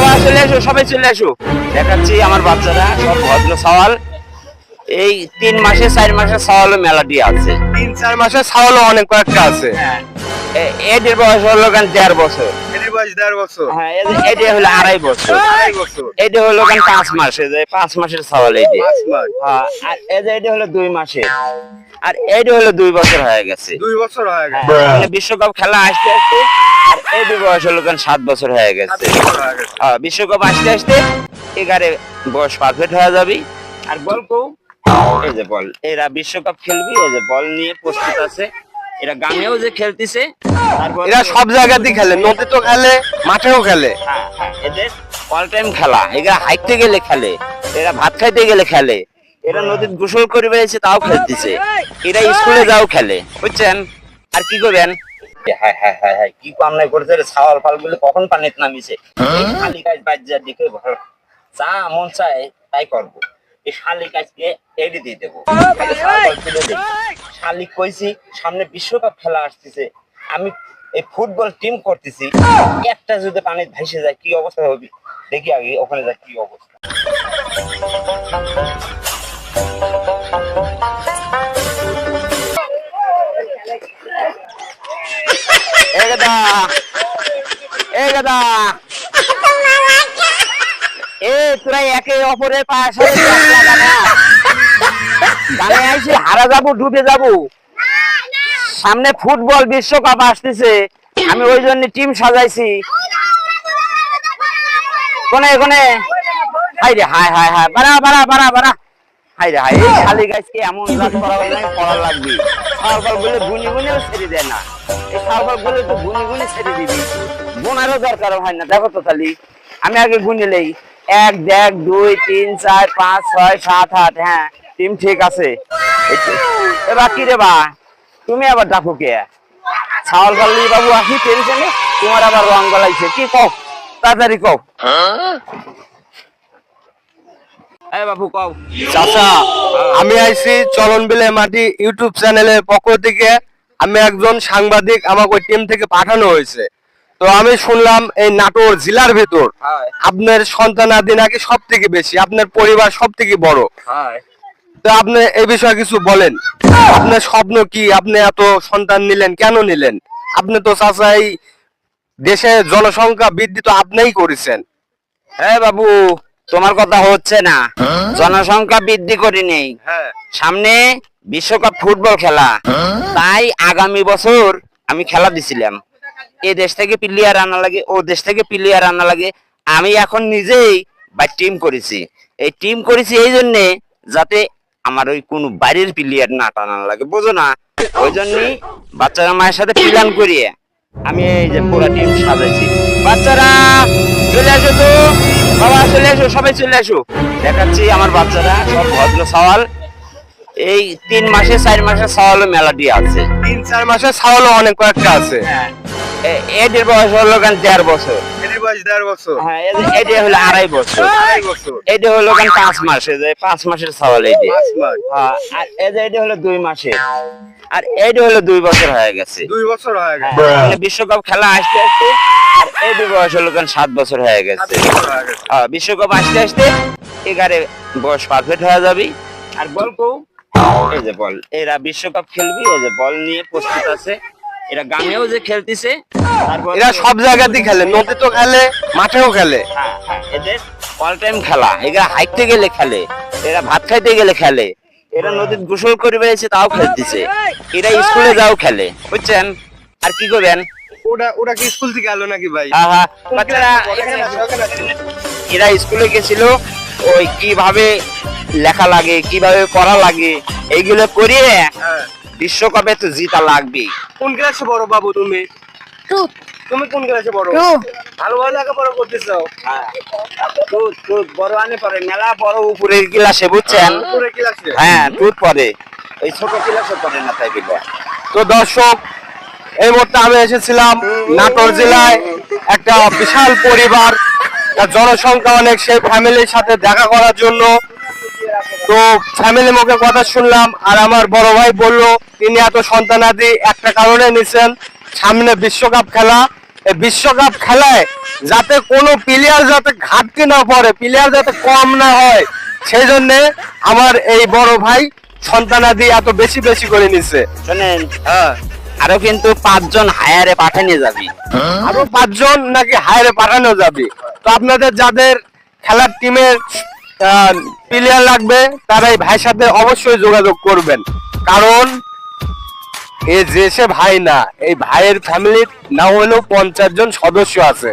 বাবা চলে আসো সবাই চলে আসো। দেখাচ্ছি আমার বাচ্চারা সব ভদ্র সওয়াল। এই তিন মাসে চার মাসে সওয়াল মেলা দিয়ে আছে। তিন চার মাসের সওয়ালও অনেক কয়েকটা আছে। এ- এদের বয়স হলো কেন দেড় বছর? বয়স দেড় বছর। হ্যাঁ এটা হলো আড়াই বছর। আড়াই বছর। এটা হলো কেন পাঁচ মাস এই যে পাঁচ মাসের সওয়াল এই যে পাঁচ মাস। হ্যাঁ, আর এই এটা হলো দুই আর হলো দুই বছর হয়ে গেছে। দুই বছর হয়ে গেছে। হ্যাঁ, মানে বিশ্বকাপ খেলা আসতে আসতে আর এদের বয়স হলো কেন সাত বছর হয়ে গেছে। বিশ্বকাপ আসতে আসতে এগারে বয়স পারফেক্ট হয়ে যাবি। আর বল কৌ এই যে বল এরা বিশ্বকাপ খেলবি এই যে বল নিয়ে প্রস্তুত আছে। এরা গানেও যে খেলতেছে এরা সব জায়গাতেই খেলে নদীতেও খেলে মাঠেও খেলে। হ্যাঁ, হ্যাঁ, এদের অল টাইম খেলা এরা হাইটতে গেলে খেলে এরা ভাত খাইতে গেলে খেলে এরা নদীর গোসল করে বেড়েছে তাও খেলতেছে এরা স্কুলে যাও খেলে। বুঝছেন? আর কি করবেন? হ্যাঁ হ্যাঁ হ্যাঁ হ্যাঁ কি কামনাই করেছে রে ছাওয়াল ফালগুলো কখন পানিতে নামিছে? বাজ্যার যা মন চায় তাই করব। এই শালি কাজকে এড়িয়ে দিয়ে দেবো। শালিক কইছি সামনে বিশ্বকাপ খেলা আসতেছে। আমি এই ফুটবল টিম করতেছি। একটা যদি পানি ভেসে যায় কি অবস্থা হবে? দেখি আগে ওখানে যা কি অবস্থা। এ গাদা এ গাদা এ তোরা একে অপরের পাশে হারা যাব, ডুবে যাব। সামনে ফুটবল বিশ্বকাপ আসতেছে। আমি ওই জন্য টিম সাজাইছি। কোনে কোনে? হাই রে, হাই হাই হাই। হাই রে, হাই। গাছকে এমন করা লাগবে। গুলো গুনি ছেড়ে দেয় না। এই গুলো তো গুনি গুনি ছেড়ে দিবি। বোনারও দরকার হয় না। দেখো তো খালি আমি আগে গুনি লই। এক দেখ দুই তিন চার পাঁচ ছয় সাত আট হ্যাঁ টিম ঠিক আছে। এই এবার কি রে বা তুমি আবার ডাকো কে? ছাওয়াল গাল্লি বাবু আসি টেনশনে তোমার আবার রং গলাইছে কি কও? তাড়াতাড়ি কও। এই বাবু কও। চাচা আমি আইছি চলন বিলে মাটি ইউটিউব চ্যানেলের পক্ষ থেকে। আমি একজন সাংবাদিক আমাকে ওই টিম থেকে পাঠানো হয়েছে। তো আমি শুনলাম এই নাটোর জেলার ভেতর হয়। আপনার সন্তানাদি নাকি সব থেকে বেশি? আপনার পরিবার সব থেকে বড় তো আপনি এই বিষয়ে কিছু বলেন। আপনার স্বপ্ন কি? আপনি এত সন্তান নিলেন কেন নিলেন? আপনি তো চাচা এই দেশে জনসংখ্যা বৃদ্ধি তো আপনিই করেছেন। হ্যাঁ বাবু তোমার কথা হচ্ছে না। জনসংখ্যা বৃদ্ধি করি নেই হ্যাঁ। সামনে বিশ্বকাপ ফুটবল খেলা। তাই আগামী বছর আমি খেলা দিছিলাম। এ দেশ থেকে প্লেয়ার আনা লাগে ও দেশ থেকে প্লেয়ার আনা লাগে। আমি এখন নিজেই বা টিম করেছি। এই টিম করেছি এই জন্যে যাতে আমার ওই কোন বাইরের প্লেয়ার না টানা লাগে বোঝো না? ওই জন্যই বাচ্চারা মায়ের সাথে প্ল্যান করিয়ে আমি এই যে পুরো টিম সাজাইছি। বাচ্চারা চলে আসো তো। বাবা চলে আসো সবাই চলে আসো। দেখাচ্ছি আমার বাচ্চারা সব ভদ্র সওয়াল। এই তিন মাসে চার মাসে সওয়াল মেলা দিয়ে আছে। তিন চার মাসের ছাগলও অনেক কয়েকটা আছে। এ- এদের বয়স হলো কেন দেড় বছর? এদের বয়স দেড় বছর। হ্যাঁ এদের- হলো আড়াই বছর। আড়াই বছর। এটা হলো কেন পাঁচ মাস এই যে পাঁচ মাসের এই হ্যাঁ, আর এই হলো দুই মাসের আর এইটা হলো দুই বছর হয়ে গেছে। দুই বছর গেছে। বিশ্বকাপ খেলা আসতে আসতে আর এদের বয়স হলো কেন সাত বছর হয়ে গেছে। বছর হয়ে গেছে। হ্যাঁ, বিশ্বকাপ আসতে আসতে এগারে বয়স পারফেক্ট হয়ে যাবি। আর বল কৌ এই যে বল এরা বিশ্বকাপ খেলবি এই যে বল নিয়ে প্রস্তুত আছে। এরা গানেও যে খেলতেছে এরা সব জায়গাতেই খেলে নদীতেও খেলে মাঠেও খেলে। হ্যাঁ, হ্যাঁ, এদের অল টাইম খেলা। এরা হাইটতে গেলে খেলে এরা ভাত খাইতে গেলে খেলে। এরা নদীর গোসল করে বেড়েছে তাও খেলতেছে। এরা স্কুলে যাও খেলে। বুঝছেন? আর কি করবেন? ওরা ওরা কি স্কুল থেকে এলো নাকি ভাই? আহা, বাচ্চারা এরা স্কুলে গেছিল ওই কীভাবে লেখা লাগে কীভাবে পড়া লাগে এইগুলো করিয়ে হ্যাঁ। বিশ্বকাপে তো জিতা লাগবে কোন ক্লাসে বড় বাবু তুমি? তুমি কোন ক্লাসে বড় ভালো ভালো লেখাপড়া করতেছো? বড় আনে পরে মেলা বড় উপরের ক্লাসে বুঝছেন? উপরে ক্লাসে। হ্যাঁ টুট পরে। ওই ছোট ক্লাসে পড়ে না তাই বিলে তো দর্শক এই মুহূর্তে আমি এসেছিলাম নাটোর জেলায় একটা বিশাল পরিবার তার জনসংখ্যা অনেক সেই ফ্যামিলির সাথে দেখা করার জন্য। তো ফ্যামিলি মুখে কথা শুনলাম আর আমার বড় ভাই বলল তিনি এত সন্তানাদি একটা কারণে নিছেন সামনে বিশ্বকাপ খেলা। বিশ্বকাপ খেলায় যাতে কোনো প্লেয়ার যাতে ঘাটতি না পড়ে প্লেয়ার যাতে কম না হয় সেই জন্য আমার এই বড় ভাই সন্তানাদি এত বেশি বেশি করে নিচ্ছে শোনেন হ্যাঁ। আরও কিন্তু পাঁচজন হায়ারে পাঠানো যাবি। আরও পাঁচজন নাকি হায়ারে পাঠানো যাবে। তো আপনাদের যাদের খেলার টিমের প্লেয়ার লাগবে তারা এই ভাইয়ের সাথে অবশ্যই যোগাযোগ করবেন। কারণ এ যে সে ভাই না, এই ভাইয়ের ফ্যামিলির না হলেও পঞ্চাশ জন সদস্য আছে।